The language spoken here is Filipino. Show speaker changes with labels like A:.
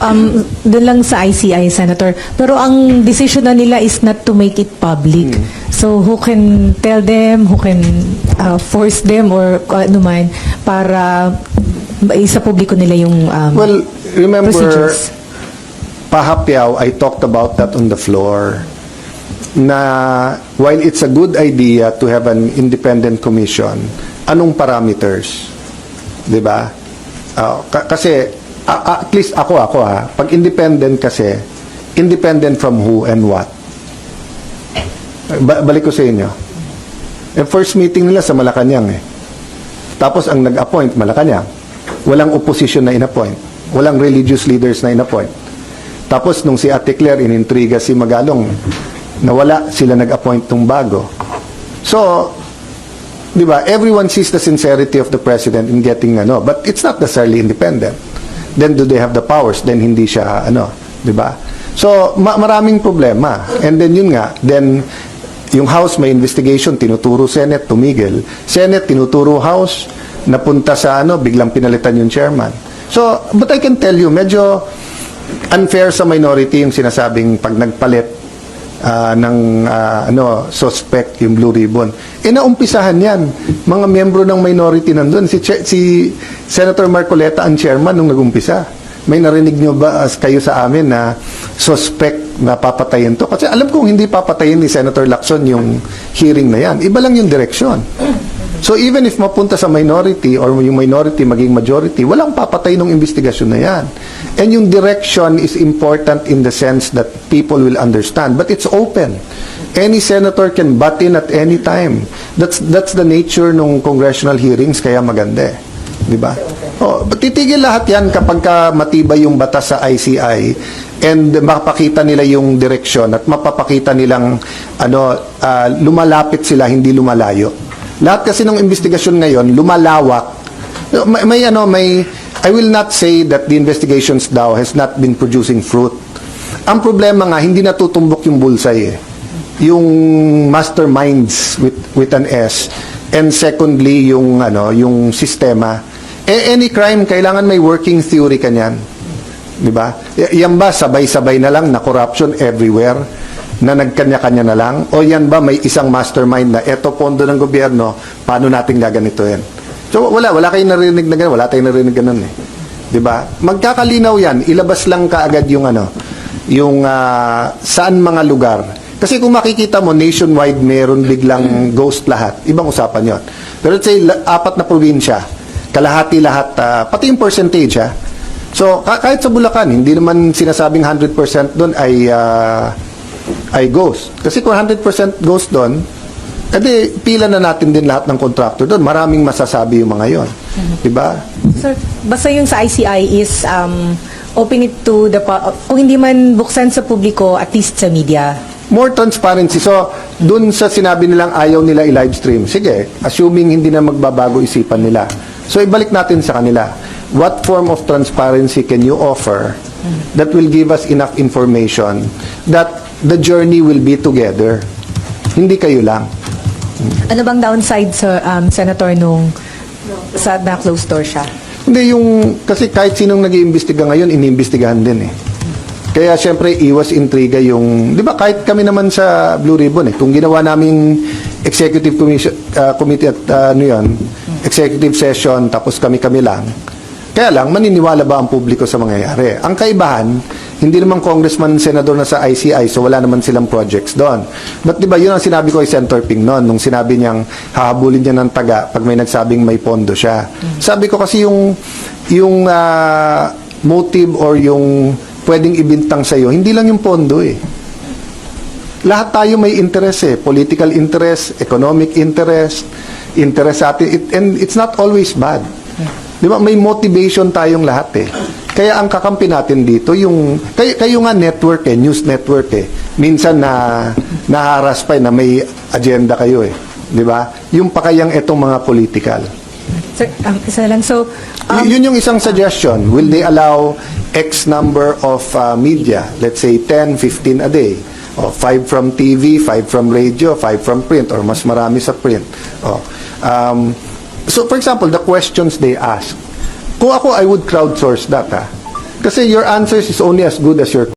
A: um, doon lang sa ICI, Senator. Pero ang decision na nila is not to make it public.
B: Hmm.
A: So who can tell them, who can uh, force them or kung ano man para isa publiko nila yung um,
B: Well, remember,
A: procedures.
B: pahapyaw, I talked about that on the floor, na while it's a good idea to have an independent commission, anong parameters? 'Di ba? Ka- kasi, a- at least ako, ako ha, pag independent kasi, independent from who and what? Ba- balik ko sa inyo. Eh, first meeting nila sa Malacanang eh. Tapos ang nag-appoint, Malacanang. Walang opposition na in-appoint. Walang religious leaders na in-appoint. Tapos nung si Ate Claire inintriga si Magalong, nawala sila nag-appoint ng bago. So, di ba, everyone sees the sincerity of the president in getting ano, but it's not necessarily independent. Then do they have the powers? Then hindi siya ano, di ba? So, ma- maraming problema. And then yun nga, then yung House may investigation, tinuturo Senate, tumigil. Senate, tinuturo House, napunta sa ano, biglang pinalitan yung chairman. So, but I can tell you, medyo unfair sa minority yung sinasabing pag nagpalit ah, ng ah, ano suspect yung blue ribbon. Naumpisahan yan. Mga miyembro ng minority nandun. Si, si Senator Marcoleta ang chairman nung nagumpisa. May narinig nyo ba as kayo sa amin na suspect na papatayin to? Kasi alam kong hindi papatayin ni Senator Lacson yung hearing na yan. Iba lang yung direksyon. So even if mapunta sa minority or yung minority maging majority, walang papatay ng investigasyon na yan. And yung direction is important in the sense that people will understand. But it's open. Any senator can butt in at any time. That's that's the nature ng congressional hearings kaya maganda eh. Di ba? Oh, titigil lahat yan kapag ka matibay yung batas sa ICI and mapakita nila yung direksyon at mapapakita nilang ano ah, lumalapit sila hindi lumalayo. Lahat kasi ng investigasyon ngayon lumalawak. May, may ano may I will not say that the investigations daw has not been producing fruit. Ang problema nga hindi natutumbok yung bullseye eh. Yung masterminds with with an S and secondly yung ano yung sistema. Eh, any crime kailangan may working theory kanyan. 'Di ba? Y- yan ba sabay-sabay na lang na corruption everywhere? Na nagkanya-kanya na lang? O yan ba may isang mastermind na eto pondo ng gobyerno, paano natin gaganituhin? So wala, wala kayong narinig na ganun, wala tayong narinig ganun eh. 'Di ba? Magkakalinaw yan, ilabas lang kaagad yung ano, yung ah, saan mga lugar. Kasi kung makikita mo nationwide meron biglang ghost lahat, ibang usapan 'yon. Pero let's say apat na probinsya, kalahati lahat, ah, pati yung percentage ha. So ka- kahit sa Bulacan, hindi naman sinasabing 100% doon ay ah, ay ghost. Kasi kung 100% ghost doon, edi pila na natin din lahat ng contractor doon. Maraming masasabi yung mga yon. Di ba?
A: Sir, basta yung sa ICI is um, open it to the, kung hindi man buksan sa publiko, at least sa media.
B: More transparency. So, dun sa sinabi nilang ayaw nila i-live stream, sige, assuming hindi na magbabago isipan nila. So, ibalik natin sa kanila. What form of transparency can you offer that will give us enough information that the journey will be together? Hindi kayo lang.
A: Ano bang downside sa um, Senator nung sa na closed door siya?
B: Hindi yung, kasi kahit sinong nag-iimbestiga ngayon, iniimbestigahan din eh. Kaya syempre, iwas intriga yung, di ba kahit kami naman sa Blue Ribbon eh, kung ginawa naming executive commission, ah, committee at ah, ano yun, executive session, tapos kami-kami lang, kaya lang, maniniwala ba ang publiko sa mangyayari? Ang kaibahan, hindi naman congressman, senador na sa ICI, so wala naman silang projects doon. But di ba, yun ang sinabi ko kay Senator Ping noon, nung sinabi niyang hahabulin niya ng taga pag may nagsabing may pondo siya. Sabi ko kasi yung, yung ah, motive or yung pwedeng ibintang sa'yo, hindi lang yung pondo eh. Lahat tayo may interest eh. Political interest, economic interest, interest sa atin. It- and it's not always bad. Di ba? May motivation tayong lahat eh. Kaya ang kakampi natin dito, yung, kayo, kayo nga network eh, news network eh. Minsan na, naharas pa eh, na may agenda kayo eh. Di ba? Yung pakayang etong mga political.
A: Sir, um, isa lang. So, um,
B: Y- yun yung isang suggestion. Will they allow X number of uh, media? Let's say 10, 15 a day. O, 5 from TV, 5 from radio, 5 from print, or mas marami sa print. O, um, so, for example, the questions they ask. Kung ako, I would crowdsource that. Ha? Kasi your answers is only as good as your